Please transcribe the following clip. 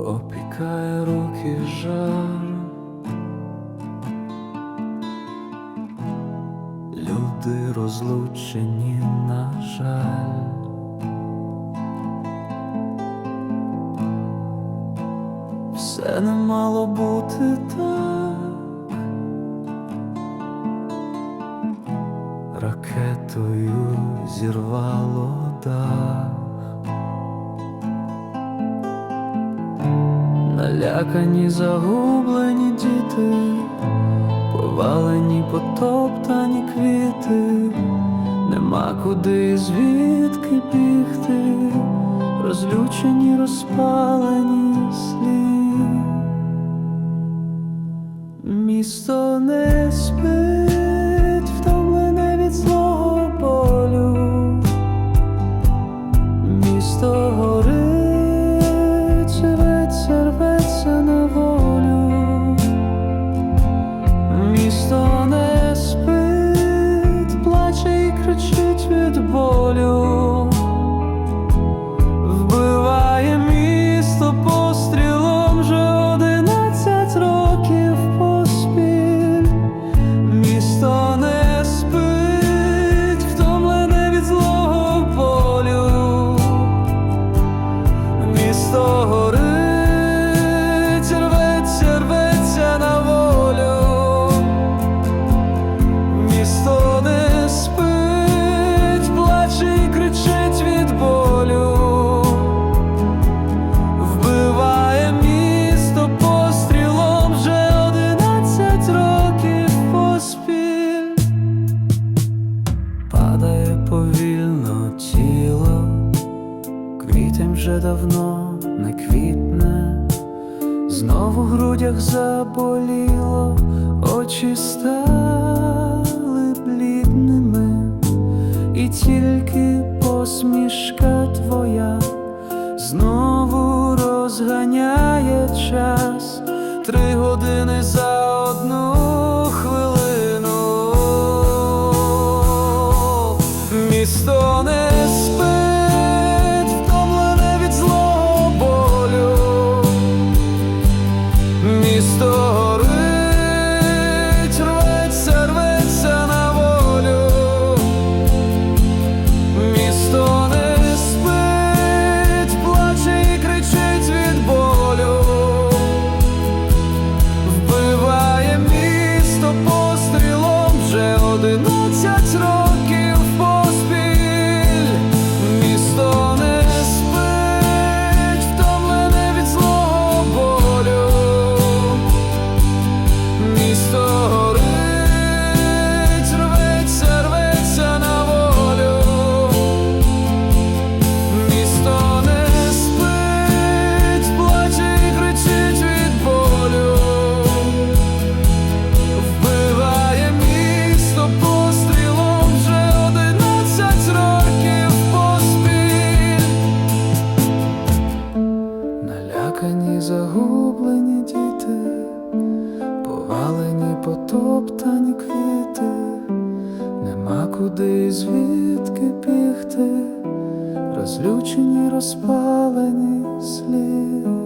опікає руки жар. Люди розлучені, на жаль. Все не мало бути так. Ракетою зірвало дах. Налякані, загублені діти, повалені, потоптані квіти, нема куди звідки бігти, розлючені, розпалені слід. Місто не спить, втомлене від злого болю. Місто кричить від вже давно не квітне, знову в грудях заболіло, очі стали блідними, і тільки посмішка твоя знову розганяє час, три години за одну хвилину. Місто не спить, Місто Загублені діти, повалені, потоптані квіти, нема куди і звідки бігти, розлючені, розпалені слід.